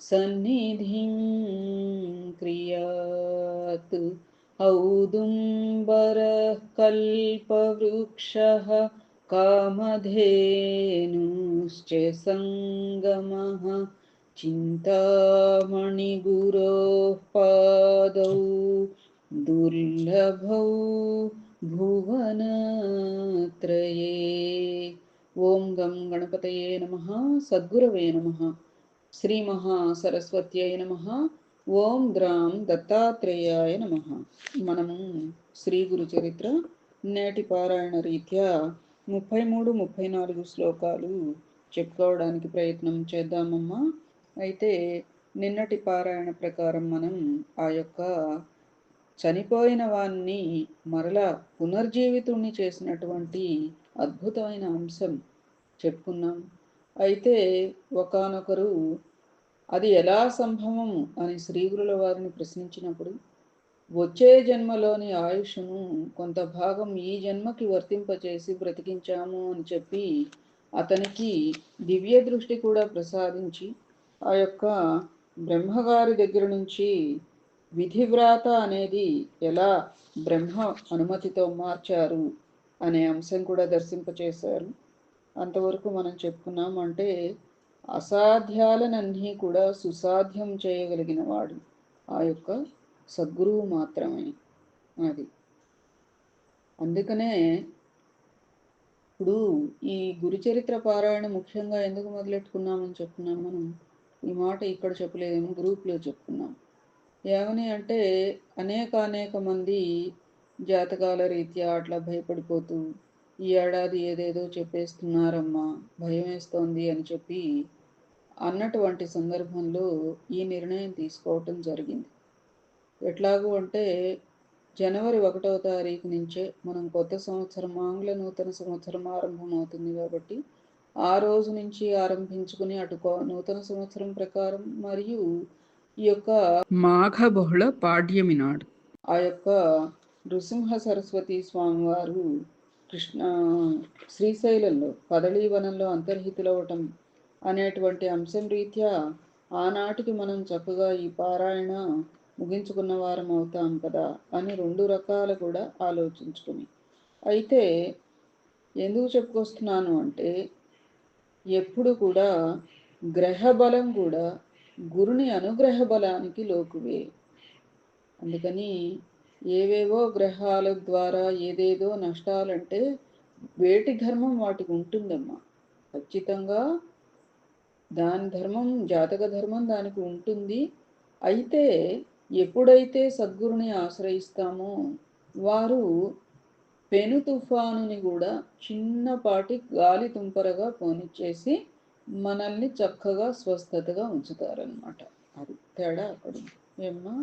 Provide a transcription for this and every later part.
सन्निधिं क्रियात्। औदुम्बरः कल्पवृक्षः कामधेनुश्च सङ्गमः। चिन्तामणिगुरोः पादौ दुर्लभौ भुवनत्रये। ॐ गं गणपतये नमः सद्गुरवे नमः। శ్రీమహాసరస్వత్యై నమ. ఓం గ్రాం దత్తాత్రేయాయ నమ. మనము శ్రీ గురు చరిత్ర నేటి పారాయణ రీత్యా ముప్పై మూడు ముప్పై నాలుగు శ్లోకాలు చెప్పుకోవడానికి ప్రయత్నం చేద్దామమ్మా. అయితే నిన్నటి పారాయణ ప్రకారం మనం ఆ యొక్క చనిపోయిన వాణ్ణి మరలా పునర్జీవితుణ్ణి చేసినటువంటి అద్భుతమైన అంశం చెప్పుకున్నాం అయితే ఒకనొకరు అది ఎలా సంభవం అని శ్రీగురుల వారిని ప్రశ్నించినప్పుడు వచ్చే జన్మలోని ఆయుష్ను కొంత భాగం ఈ జన్మకి వర్తింపచేసి బ్రతికించాము అని చెప్పి అతనికి దివ్య దృష్టి కూడా ప్రసాదించి ఆ యొక్క బ్రహ్మగారి దగ్గర నుంచి విధివ్రాత అనేది ఎలా బ్రహ్మ అనుమతితో మార్చారు? అనే అంశం కూడా దర్శింపచేశారు. అంతవరకు మనం చెప్పుకున్నాం అంటే అసాధ్యాలనన్నీ కూడా సుసాధ్యం చేయగలిగిన వాడు ఆ యొక్క సద్గురువు మాత్రమే అది. అందుకనే ఇప్పుడు ఈ గురుచరిత్ర పారాయణ ముఖ్యంగా ఎందుకు మొదలెట్టుకున్నామని చెప్తున్నాం మనం? ఈ మాట ఇక్కడ చెప్పలేదేమో గ్రూప్లో చెప్పుకున్నాం. ఏమని అంటే అనేక అనేక మంది జాతకాల రీత్యా అట్లా భయపడిపోతూ ఈ ఏడాది ఏదేదో చెప్పేస్తున్నారమ్మా భయం వేస్తోంది అని చెప్పి అన్నటువంటి సందర్భంలో ఈ నిర్ణయం తీసుకోవటం జరిగింది. ఎట్లాగూ అంటే జనవరి ఒకటవ తారీఖు నుంచే మనం కొత్త సంవత్సరం ఆంగ్ల నూతన సంవత్సరం ఆరంభమవుతుంది కాబట్టి ఆ రోజు నుంచి ఆరంభించుకుని అటు నూతన సంవత్సరం ప్రకారం మరియు ఈ యొక్క మాఘ బహుళ పాడ్యమి నాడు. ఆ యొక్క నృసింహ సరస్వతి స్వామివారు కృష్ణ శ్రీశైలంలో పదళీవనంలో అంతర్హితులవటం అనేటువంటి అంశం రీత్యా ఆనాటికి మనం చక్కగా ఈ పారాయణ ముగించుకున్న వారం అవుతాం కదా అని రెండు రకాలు కూడా ఆలోచించుకుని. అయితే ఎందుకు చెప్పుకొస్తున్నాను అంటే ఎప్పుడు కూడా గ్రహ బలం కూడా గురుని అనుగ్రహ బలానికి లోకువే. అందుకని ఏవేవో గ్రహాల ద్వారా ఏదేదో నష్టాలంటే వేటి ధర్మం వాటికి ఉంటుందమ్మా. ఖచ్చితంగా దాని ధర్మం జాతక ధర్మం దానికి ఉంటుంది. అయితే ఎప్పుడైతే సద్గురుని ఆశ్రయిస్తామో వారు పెను తుఫానుని కూడా చిన్నపాటి గాలి తుంపరగా పోనిచ్చేసి మనల్ని చక్కగా స్వస్థతగా ఉంచుతారనమాట అది తేడా అక్కడ ఏమ్మా?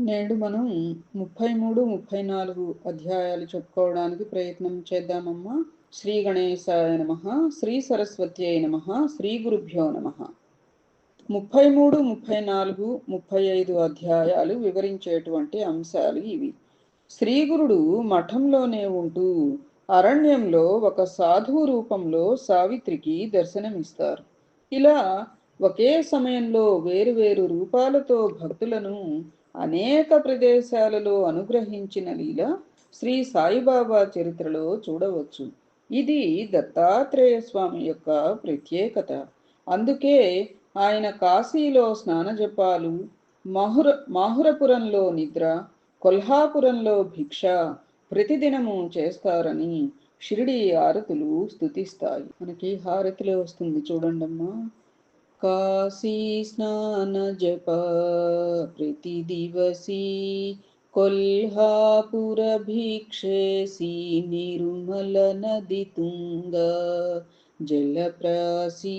నేడు మనం ముప్పై మూడు ముప్పై నాలుగు అధ్యాయాలు చెప్పుకోవడానికి ప్రయత్నం చేద్దామమ్మా. శ్రీ గణేశాయ నమ శ్రీ సరస్వతి నమ శ్రీ గురుభ్యో నమ. ముప్పై మూడు ముప్పై నాలుగు ముప్పై ఐదు అధ్యాయాలు వివరించేటువంటి అంశాలు ఇవి. శ్రీగురుడు మఠంలోనే ఉంటూ అరణ్యంలో ఒక సాధువు రూపంలో సావిత్రికి దర్శనమిస్తారు. ఇలా ఒకే సమయంలో వేరువేరు రూపాలతో భక్తులను అనేక ప్రదేశాలలో అనుగ్రహించిన లీల శ్రీ సాయిబాబా చరిత్రలో చూడవచ్చు. ఇది దత్తాత్రేయ స్వామి యొక్క ప్రత్యేకత. అందుకే ఆయన కాశీలో స్నానజపాలు మహుర మాహురపురంలో నిద్ర కొల్హాపురంలో భిక్ష ప్రతిదినము చేస్తారని షిరిడి హారతులు స్థుతిస్తాయి మనకి హారతిలో వస్తుంది చూడండమ్మా. काशी स्नान जप प्रतिदिवसी कोल्हापुरभिक्षेसी निर्मलनदितुङ्ग जलप्रासी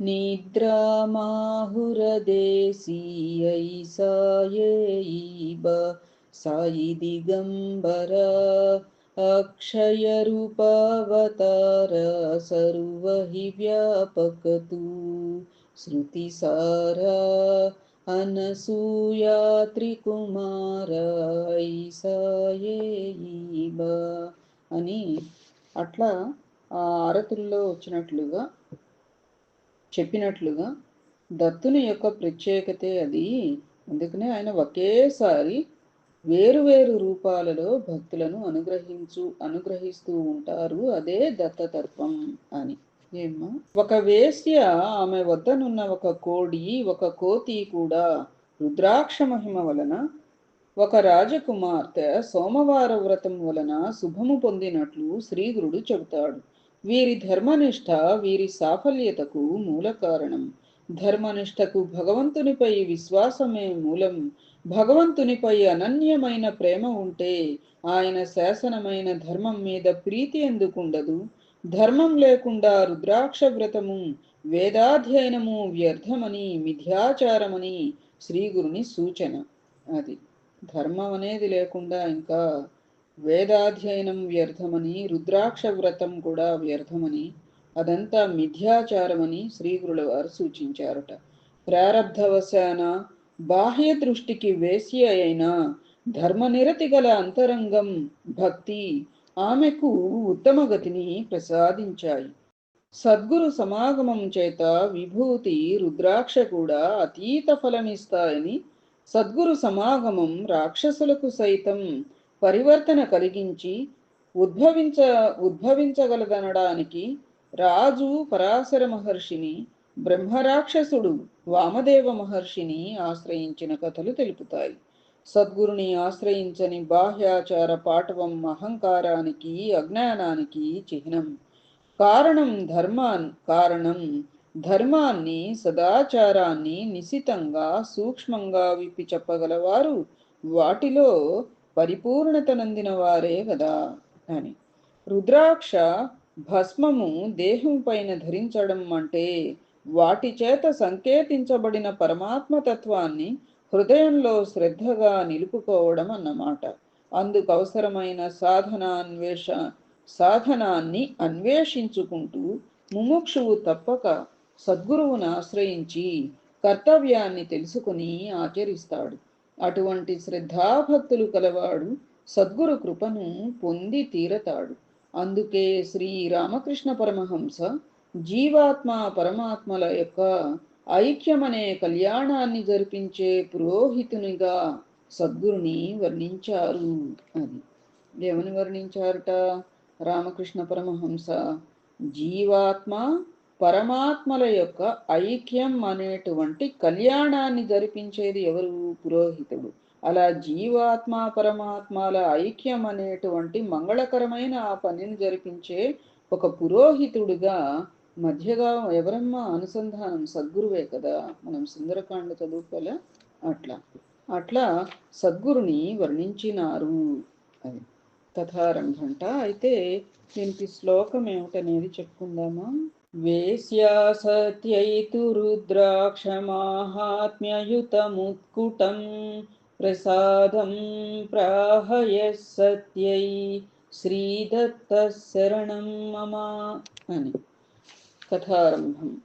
निद्रामाहुरदेसीयै सायैव साइ दिगम्बर अक्षयरूपावतार सर्वहि व्यापकतु। श्रुतिसारा अनसूया ఐసాయేబ సాయి అని అట్లా ఆ ఆరతుల్లో వచ్చినట్లుగా చెప్పినట్లుగా దత్తుని యొక్క ప్రత్యేకతే అది. అందుకనే ఆయన ఒకేసారి వేరువేరు రూపాలలో భక్తులను అనుగ్రహించు అనుగ్రహిస్తూ ఉంటారు. అదే దత్తతర్పం అని. ఏమ్మా? ఒక వేశ్య ఆమె వద్దనున్న ఒక కోడి ఒక కోతి కూడా రుద్రాక్ష మహిమ వలన ఒక రాజకుమార్తె సోమవార వ్రతం వలన శుభము పొందినట్లు శ్రీగురుడు చెబుతాడు. వీరి ధర్మనిష్ట వీరి సాఫల్యతకు మూల కారణం. ధర్మనిష్టకు భగవంతునిపై విశ్వాసమే మూలం. భగవంతునిపై అనన్యమైన ప్రేమ ఉంటే ఆయన శాసనమైన ధర్మం మీద ప్రీతి ఎందుకుండదు ధర్మం లేకుండా రుద్రాక్ష వ్రతము వేదాధ్యయనము వ్యర్థమని మిథ్యాచారమని శ్రీగురుని సూచన. అది ధర్మం అనేది లేకుండా ఇంకా వేదాధ్యయనం వ్యర్థమని రుద్రాక్ష వ్రతం కూడా వ్యర్థమని అదంతా మిథ్యాచారమని శ్రీగురుల వారు సూచించారట. ప్రారబ్ధవశాన బాహ్య దృష్టికి వేసి అయిన ధర్మనిరతి గల అంతరంగం భక్తి ఆమెకు ఉత్తమ గతిని ప్రసాదించాయి. సద్గురు సమాగమం చేత విభూతి రుద్రాక్ష కూడా అతీత ఫలమిస్తాయని సద్గురు సమాగమం రాక్షసులకు సైతం పరివర్తన కలిగించి ఉద్భవించ ఉద్భవించగలదనడానికి రాజు పరాశర మహర్షిని బ్రహ్మరాక్షసుడు వామదేవ మహర్షిని ఆశ్రయించిన కథలు తెలుపుతాయి. సద్గురుని ఆశ్రయించని బాహ్యాచార పాఠవం అహంకారానికి అజ్ఞానానికి చిహ్నం. కారణం ధర్మాన్ కారణం ధర్మాన్ని సదాచారాన్ని నిశితంగా సూక్ష్మంగా విప్పి చెప్పగలవారు వాటిలో పరిపూర్ణతనందిన వారే కదా అని. రుద్రాక్ష భస్మము దేహం పైన ధరించడం అంటే వాటి చేత సంకేతించబడిన పరమాత్మ తత్వాన్ని హృదయంలో శ్రద్ధగా నిలుపుకోవడం అన్నమాట. అందుకు అవసరమైన సాధనాన్వేష సాధనాన్ని అన్వేషించుకుంటూ ముముక్షువు తప్పక సద్గురువును ఆశ్రయించి కర్తవ్యాన్ని తెలుసుకుని ఆచరిస్తాడు. అటువంటి శ్రద్ధాభక్తులు కలవాడు సద్గురు కృపను పొంది తీరతాడు. అందుకే శ్రీ రామకృష్ణ పరమహంస జీవాత్మ పరమాత్మల యొక్క ఐక్యమనే కళ్యాణాన్ని జరిపించే పురోహితునిగా సద్గురుని వర్ణించారు అది. ఏమని వర్ణించారట రామకృష్ణ పరమహంస. జీవాత్మ పరమాత్మల యొక్క ఐక్యం అనేటువంటి కళ్యాణాన్ని జరిపించేది ఎవరు? పురోహితుడు. అలా జీవాత్మ పరమాత్మల ఐక్యం అనేటువంటి మంగళకరమైన ఆ పనిని జరిపించే ఒక పురోహితుడుగా మధ్యగా ఎవరమ్మా అనుసంధానం? సద్గురువే కదా. మనం సుందరకాండ చదువుకోలే అట్లా. అట్లా సద్గురుని వర్ణించినారు అది కథారంభంట అయితే దీనికి శ్లోకం ఏమిటనేది చెప్పుకుందామా? వేశ్యా సత్యైతు రుద్రాక్షమాహాత్మ్యయుతముత్కుటం ప్రసాదం ప్రాహయ సత్యై శ్రీదత్త శరణం మమ అని. కథారంభం.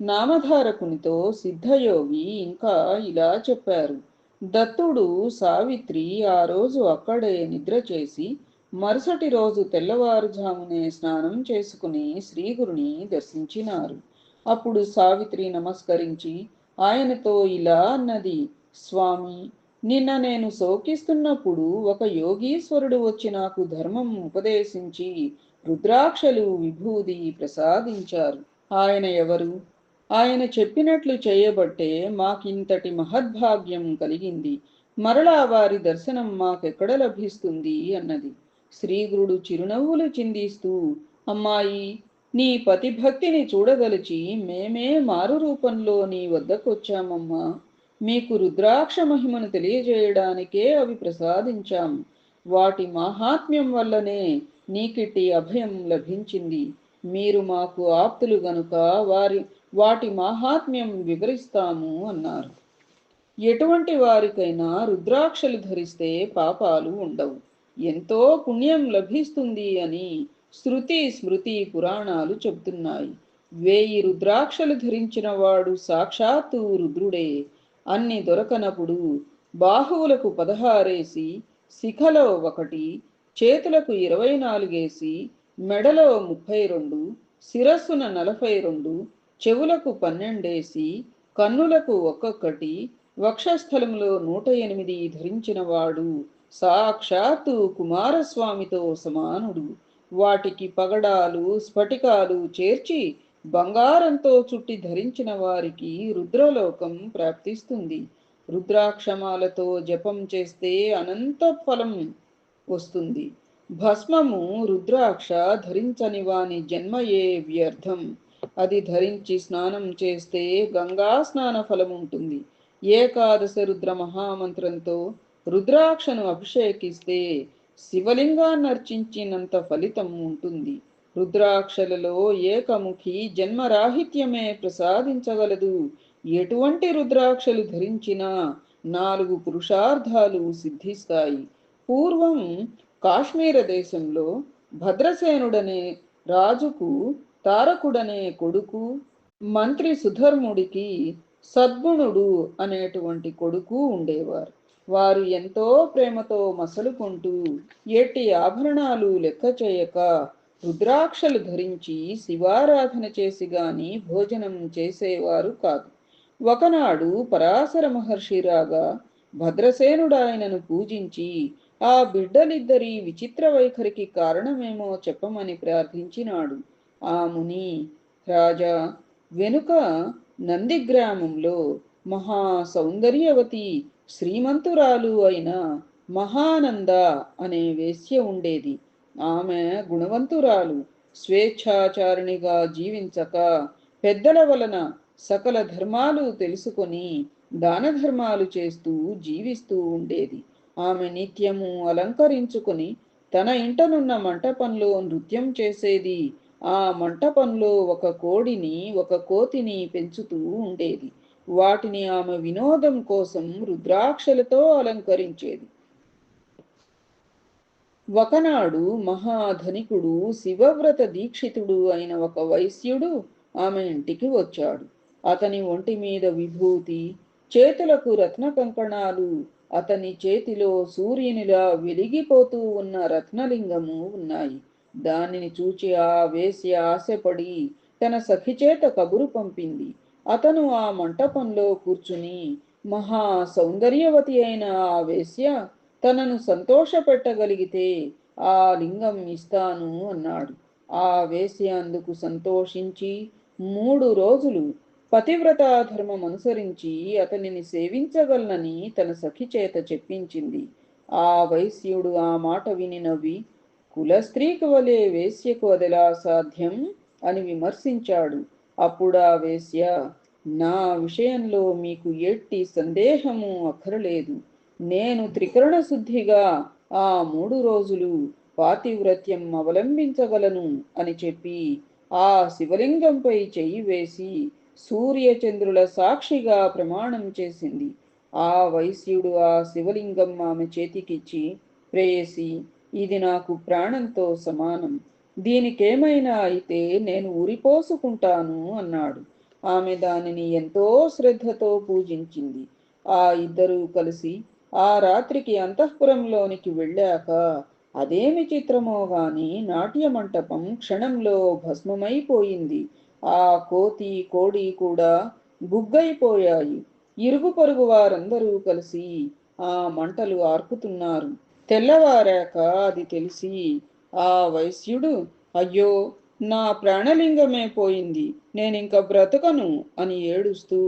నామధారకునితో సిద్ధయోగి ఇంకా ఇలా చెప్పారు. దత్తుడు సావిత్రి ఆ రోజు అక్కడే నిద్ర చేసి మరుసటి రోజు తెల్లవారుజామునే స్నానం చేసుకుని శ్రీగురుని దర్శించినారు. అప్పుడు సావిత్రి నమస్కరించి ఆయనతో ఇలా అన్నది స్వామి నిన్న నేను శోకిస్తున్నప్పుడు ఒక యోగీశ్వరుడు వచ్చి నాకు ధర్మం ఉపదేశించి రుద్రాక్షలు విభూది ప్రసాదించారు. ఆయన ఎవరు? ఆయన చెప్పినట్లు చేయబట్టే మాకింతటి మహద్భాగ్యం కలిగింది. మరలా వారి దర్శనం మాకెక్కడ లభిస్తుంది? అన్నది. శ్రీగురుడు చిరునవ్వులు చిందిస్తూ అమ్మాయి నీ పతిభక్తిని చూడదలిచి మేమే మారు రూపంలో నీ వద్దకొచ్చామమ్మా. మీకు రుద్రాక్ష మహిమను తెలియజేయడానికే అవి ప్రసాదించాము వాటి మాహాత్మ్యం వల్లనే నీకిటి అభయం లభించింది. మీరు మాకు ఆప్తులు గనుక వారి వాటి మాహాత్మ్యం వివరిస్తాము అన్నారు. ఎటువంటి వారికైనా రుద్రాక్షలు ధరిస్తే పాపాలు ఉండవు. ఎంతో పుణ్యం లభిస్తుంది అని శృతి స్మృతి పురాణాలు చెబుతున్నాయి. వేయి రుద్రాక్షలు ధరించిన వాడు సాక్షాత్తు రుద్రుడే. అన్ని దొరకనప్పుడు బాహువులకు పదహారేసి శిఖలో ఒకటి చేతులకు ఇరవై నాలుగేసి మెడలో ముప్పై రెండు శిరస్సున నలభై రెండు చెవులకు పన్నెండేసి కన్నులకు ఒక్కొక్కటి వక్షస్థలంలో నూట ఎనిమిది ధరించినవాడు సాక్షాత్తు కుమారస్వామితో సమానుడు. వాటికి పగడాలు స్ఫటికాలు చేర్చి బంగారంతో చుట్టి ధరించిన వారికి రుద్రలోకం ప్రాప్తిస్తుంది. రుద్రాక్షమాలతో జపం చేస్తే అనంత ఫలం వస్తుంది. భస్మము రుద్రాక్ష ధరించని వాని జన్మయే వ్యర్థం. అది ధరించి స్నానం చేస్తే గంగా స్నాన ఫలం ఉంటుంది. ఏకాదశ రుద్ర మహామంత్రంతో రుద్రాక్షను అభిషేకిస్తే శివలింగాన్ని అర్చించినంత ఫలితం ఉంటుంది. రుద్రాక్షలలో ఏకముఖి జన్మరాహిత్యమే ప్రసాదించగలదు. ఎటువంటి రుద్రాక్షలు ధరించినా నాలుగు పురుషార్థాలు సిద్ధిస్తాయి. పూర్వం కాశ్మీర దేశంలో భద్రసేనుడనే రాజుకు తారకుడనే కొడుకు మంత్రి సుధర్ముడికి సద్గుణుడు అనేటువంటి కొడుకు ఉండేవారు. వారు ఎంతో ప్రేమతో మసలుకుంటూ ఎట్టి ఆభరణాలు లెక్క చేయక రుద్రాక్షలు ధరించి శివారాధన చేసి గాని భోజనం చేసేవారు కాదు. ఒకనాడు పరాశర మహర్షి రాగా భద్రసేనుడు ఆయనను పూజించి ఆ బిడ్డలిద్దరి విచిత్ర వైఖరికి కారణమేమో చెప్పమని ప్రార్థించినాడు. ఆ ముని రాజా వెనుక నందిగ్రామంలో మహా సౌందర్యవతి శ్రీమంతురాలు అయిన మహానంద అనే వేశ్య ఉండేది. ఆమె గుణవంతురాలు స్వేచ్ఛాచారిణిగా జీవించక పెద్దల వలన సకల ధర్మాలు తెలుసుకొని దాన ధర్మాలు చేస్తూ జీవిస్తూ ఉండేది. ఆమె నిత్యము అలంకరించుకొని తన ఇంటనున్న మంటపంలో నృత్యం చేసేది. ఆ మంటపంలో ఒక కోడిని ఒక కోతిని పెంచుతూ ఉండేది. వాటిని ఆమె వినోదం కోసం రుద్రాక్షలతో అలంకరించేది. ఒకనాడు మహాధనికుడు శివవ్రత దీక్షితుడు అయిన ఒక వైశ్యుడు ఆమె ఇంటికి వచ్చాడు. అతని ఒంటి మీద విభూతి చేతులకు రత్న కంకణాలు అతని చేతిలో సూర్యునిలా వెలిగిపోతూ ఉన్న రత్నలింగము ఉన్నాయి. దానిని చూచి ఆ వేసి ఆశపడి తన సఖి చేత కబురు పంపింది. అతను ఆ మంటపంలో కూర్చుని మహా సౌందర్యవతి అయిన ఆ వేశ్య తనను సంతోషపెట్టగలిగితే ఆ లింగం ఇస్తాను అన్నాడు. ఆ వేశ్య అందుకు సంతోషించి మూడు రోజులు పతివ్రత ధర్మం అనుసరించి అతనిని సేవించగలనని తన సఖి చేత చెప్పించింది. ఆ వైశ్యుడు ఆ మాట విని నవ్వి కులస్త్రీకి వలె వేశ్యకు అదెలా సాధ్యం? అని విమర్శించాడు. అప్పుడు ఆ వేశ్య నా విషయంలో మీకు ఎట్టి సందేహము అక్కరలేదు. నేను త్రికరణ శుద్ధిగా ఆ మూడు రోజులు పాతివ్రత్యం అవలంబించగలను అని చెప్పి ఆ శివలింగంపై చెయ్యి వేసి సూర్యచంద్రుల సాక్షిగా ప్రమాణం చేసింది. ఆ వైశ్యుడు ఆ శివలింగం ఆమె చేతికిచ్చి ప్రేయసి ఇది నాకు ప్రాణంతో సమానం. దీనికేమైనా అయితే నేను ఉరిపోసుకుంటాను అన్నాడు. ఆమె దానిని ఎంతో శ్రద్ధతో పూజించింది. ఆ ఇద్దరూ కలిసి ఆ రాత్రికి అంతఃపురంలోనికి వెళ్ళాక అదేమి చిత్రమో గాని నాట్య మంటపం క్షణంలో భస్మమైపోయింది. ఆ కోతి కోడి కూడా బుగ్గైపోయాయి. ఇరుగు పొరుగు వారందరూ కలిసి ఆ మంటలు ఆర్పుతున్నారు. తెల్లవారాక అది తెలిసి ఆ వైశ్యుడు అయ్యో నా ప్రాణలింగమే పోయింది. నేనింక బ్రతకను అని ఏడుస్తూ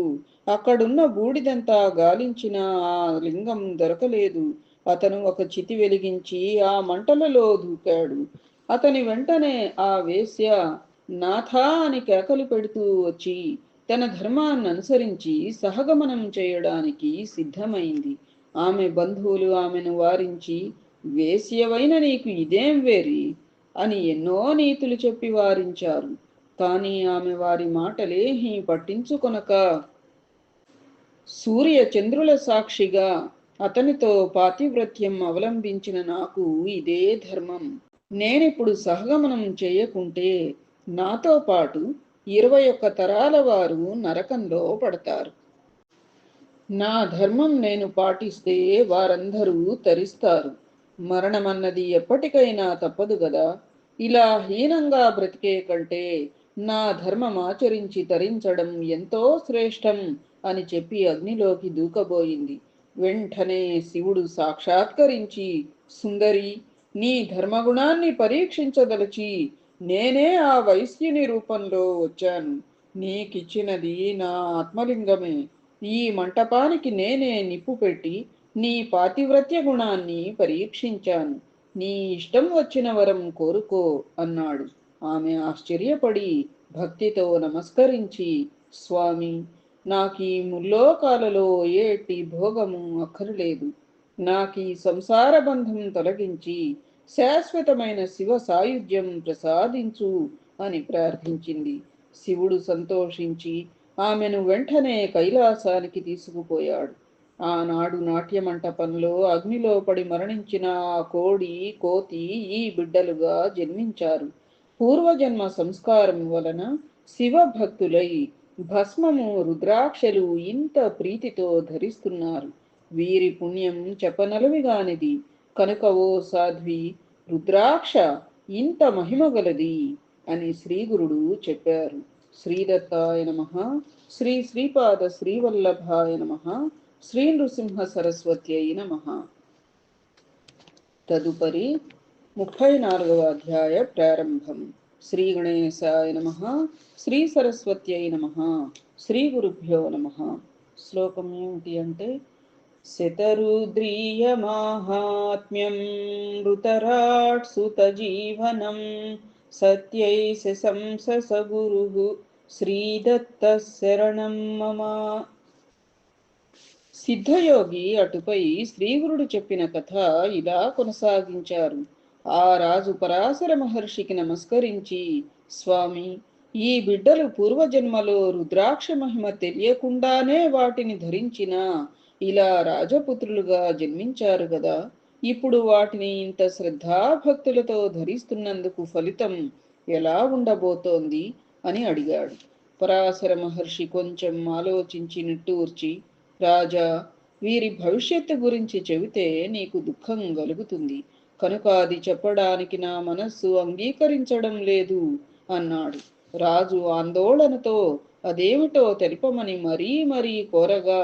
అక్కడున్న బూడిదంతా గాలించిన ఆ లింగం దొరకలేదు. అతను ఒక చితి వెలిగించి ఆ మంటలలో దూకాడు. అతని వెంటనే ఆ వేశ్య నాథా అని కేకలు పెడుతూ వచ్చి తన ధర్మాన్ని అనుసరించి సహగమనం చేయడానికి సిద్ధమైంది. ఆమె బంధువులు ఆమెను వారించి వేశ్యవైన నీకు ఇదేం వేరి అని ఎన్నో నీతులు చెప్పి వారించారు. కానీ ఆమె వారి మాటలేహీ పట్టించుకొనక సూర్య చంద్రుల సాక్షిగా అతనితో పాతివ్రత్యం అవలంబించిన నాకు ఇదే ధర్మం. నేనిప్పుడు సహగమనం చేయకుంటే నాతో పాటు ఇరవై ఒక్క తరాల వారు నరకంలో పడతారు. నా ధర్మం నేను పాటిస్తే వారందరూ తరిస్తారు. మరణమన్నది ఎప్పటికైనా తప్పదు గదా. ఇలా హీనంగా బ్రతికే కంటే నా ధర్మం ఆచరించి తరించడం ఎంతో శ్రేష్టం అని చెప్పి అగ్నిలోకి దూకబోయింది. వెంటనే శివుడు సాక్షాత్కరించి సుందరి నీ ధర్మగుణాన్ని పరీక్షించదలచి నేనే ఆ వైశ్యుని రూపంలో వచ్చాను. నీకిచ్చినది నా ఆత్మలింగమే. ఈ మంటపానికి నేనే నిప్పు పెట్టి నీ పాతివ్రత్య గుణాన్ని పరీక్షించాను. నీ ఇష్టం వచ్చిన వరం కోరుకో అన్నాడు. ఆమె ఆశ్చర్యపడి భక్తితో నమస్కరించి స్వామి నాకీ ముల్లోకాలలో ఏటి భోగము అక్కరలేదు. నాకీ సంసార బంధం తొలగించి శాశ్వతమైన శివ సాయుధ్యం ప్రసాదించు అని ప్రార్థించింది. శివుడు సంతోషించి ఆమెను వెంటనే కైలాసానికి తీసుకుపోయాడు. ఆనాడు నాట్య మంటపంలో అగ్నిలో పడి మరణించిన ఆ కోడి కోతి ఈ బిడ్డలుగా జన్మించారు. పూర్వజన్మ సంస్కారం వలన శివ భక్తులై భస్మము రుద్రాక్షలు ఇంత ప్రీతితో ధరిస్తున్నారు. వీరి పుణ్యం చెప్పనలవిగానిది కనుక ఓ సాధ్వి రుద్రాక్ష ఇంత మహిమ గలది అని శ్రీగురుడు చెప్పారు. శ్రీదత్తాయ నమ. శ్రీ శ్రీపాద శ్రీవల్లభాయ నమ. శ్రీ నృసింహ సరస్వత్యై నమ. తదుపరి ముప్పై నాలుగవ అధ్యాయ ప్రారంభం. శ్రీ గణేశాయ నమ. శ్రీ సరస్వత్యై నమ. శ్రీ గురుభ్యో నమ. శ్లోకం ఏమిటి అంటే శతరుద్రీయమాహాత్మ్యం ఋతరాట్ సుతజీవనం సత్యై శ్రీదత్త శరణం మమ. సిద్ధయోగి అటుపై శ్రీగురుడు చెప్పిన కథ ఇలా కొనసాగించారు. ఆ రాజు పరాశర మహర్షికి నమస్కరించి స్వామి ఈ బిడ్డలు పూర్వజన్మలో రుద్రాక్ష మహిమ తెలియకుండానే వాటిని ధరించిన ఇలా రాజపుత్రులుగా జన్మించారు కదా ఇప్పుడు వాటిని ఇంత శ్రద్ధాభక్తులతో ధరిస్తున్నందుకు ఫలితం ఎలా ఉండబోతోంది అని అడిగాడు. పరాశర మహర్షి కొంచెం ఆలోచించి నిట్టూర్చి రాజా వీరి భవిష్యత్తు గురించి చెబితే నీకు దుఃఖం కలుగుతుంది కనుక అది చెప్పడానికి నా మనస్సు అంగీకరించడం లేదు అన్నాడు. రాజు ఆందోళనతో అదేమిటో తెలుపమని మరీ మరీ కోరగా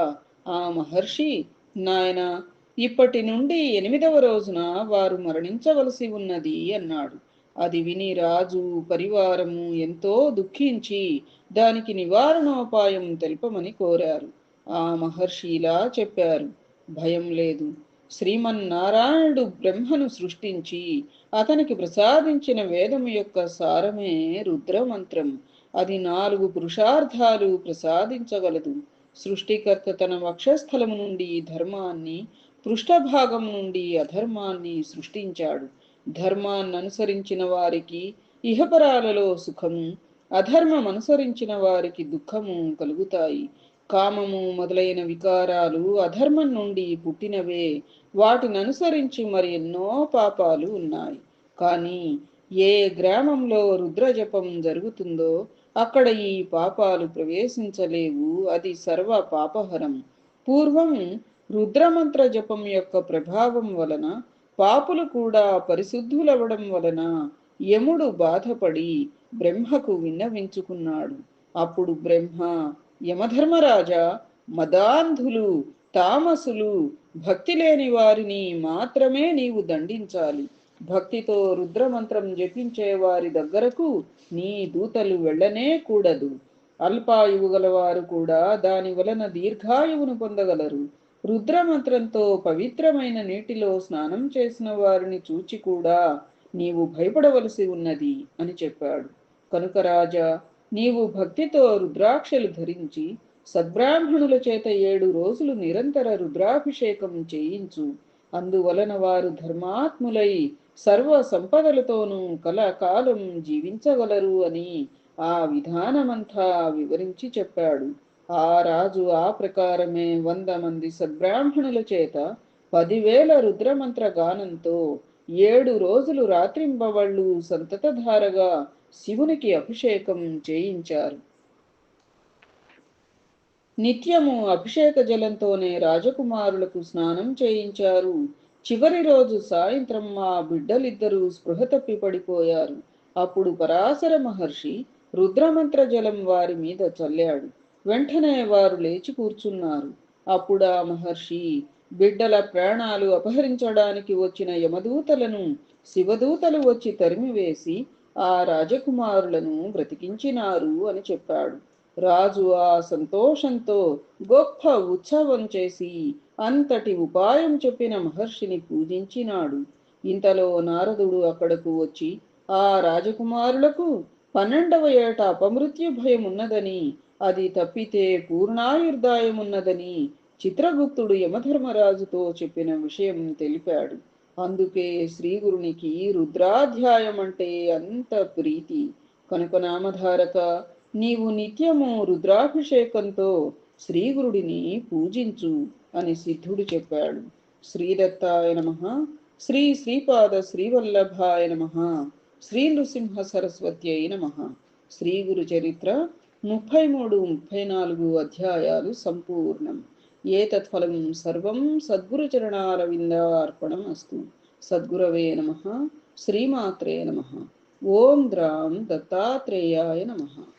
ఆ మహర్షి నాయన ఇప్పటి నుండి ఎనిమిదవ రోజున వారు మరణించవలసి ఉన్నది అన్నాడు. అది విని రాజు పరివారము ఎంతో దుఃఖించి దానికి నివారణోపాయం తెలుపమని కోరారు. ఆ మహర్షి ఇలా చెప్పారు. భయం లేదు. శ్రీమన్నారాయణుడు బ్రహ్మను సృష్టించి అతనికి ప్రసాదించిన వేదము యొక్క సారమే రుద్రమంత్రం. అది నాలుగు పురుషార్థాలు ప్రసాదించగలదు. సృష్టికర్త తన వక్షస్థలము నుండి ధర్మాన్ని పృష్ఠభాగం నుండి అధర్మాన్ని సృష్టించాడు. ధర్మాన్ని అనుసరించిన వారికి ఇహపరాలలో సుఖము అధర్మం అనుసరించిన వారికి దుఃఖము కలుగుతాయి. కామము మొదలైన వికారాలు అధర్మం నుండి పుట్టినవే. వాటిని అనుసరించి మరి ఎన్నో పాపాలు ఉన్నాయి. కానీ ఏ గ్రామంలో రుద్రజపం జరుగుతుందో అక్కడ ఈ పాపాలు ప్రవేశించలేవు. అది సర్వ పాపహరం. పూర్వం రుద్రమంత్ర జపం యొక్క ప్రభావం వలన పాపులు కూడా పరిశుద్ధులవడం వలన యముడు బాధపడి బ్రహ్మకు విన్నవించుకున్నాడు. అప్పుడు బ్రహ్మ యమధర్మరాజా మదాంధులు తామసులు భక్తి లేని వారిని మాత్రమే నీవు దండించాలి. భక్తితో రుద్రమంత్రం జపించే వారి దగ్గరకు నీ దూతలు వెళ్ళనే కూడదు. అల్పాయువు గలవారు కూడా దాని వలన దీర్ఘాయువును పొందగలరు. రుద్రమంత్రంతో పవిత్రమైన నీటిలో స్నానం చేసిన వారిని చూచి కూడా నీవు భయపడవలసి ఉన్నది అని చెప్పాడు. కనుక రాజా నీవు భక్తితో రుద్రాక్షలు ధరించి సద్బ్రాహ్మణుల చేత ఏడు రోజులు నిరంతర రుద్రాభిషేకం చేయించు. అందువలన వారు ధర్మాత్ములై సర్వ సంపదలతోనూ కలకాలం జీవించగలరు అని ఆ విధానమంతా వివరించి చెప్పాడు. ఆ రాజు ఆ ప్రకారమే వంద మంది సద్బ్రాహ్మణుల చేత పదివేల రుద్రమంత్ర గానంతో ఏడు రోజులు రాత్రింబవళ్ళు సంతతధారగా శివునికి అభిషేకం చేయించారు. నిత్యము అభిషేక జలంతోనే రాజకుమారులకు స్నానం చేయించారు. చివరి రోజు సాయంత్రం మా బిడ్డలిద్దరూ స్పృహ తప్పి పడిపోయారు. అప్పుడు పరాశర మహర్షి రుద్రమంత్ర జలం వారి మీద చల్లాడు. వెంటనే వారు లేచి కూర్చున్నారు. అప్పుడు ఆ మహర్షి బిడ్డల ప్రాణాలు అపహరించడానికి వచ్చిన యమదూతలను శివదూతలు వచ్చి తరిమివేసి ఆ రాజకుమారులను బ్రతికించినారు అని చెప్పాడు. రాజు ఆ సంతోషంతో గొప్ప ఉత్సవం చేసి అంతటి ఉపాయం చెప్పిన మహర్షిని పూజించినాడు. ఇంతలో నారదుడు అక్కడకు వచ్చి ఆ రాజకుమారులకు పన్నెండవ ఏట అపమృత్యు భయం ఉన్నదని అది తప్పితే పూర్ణాయుర్దాయం ఉన్నదని చిత్రగుప్తుడు యమధర్మరాజుతో చెప్పిన విషయం తెలిపాడు. అందుకే శ్రీగురునికి రుద్రాధ్యాయం అంటే అంత ప్రీతి. కనుక నామధారక నీవు నిత్యము రుద్రాభిషేకంతో శ్రీగురుడిని పూజించు అని సిద్ధుడు చెప్పాడు. శ్రీదత్తాయ నమ. శ్రీ శ్రీపాద శ్రీవల్లభాయ నమ. శ్రీ నృసింహ సరస్వత్యై నమ. శ్రీ గురు చరిత్ర ముప్పై మూడు ముప్పై నాలుగు అధ్యాయాలు సంపూర్ణం. ఏతత్ఫలం సర్వం సద్గురు చరణారవిందార్పణం అస్తు. సద్గురవే నమ. శ్రీమాత్రే నమ. ఓం ద్రాం దత్తాత్రేయాయ నమః.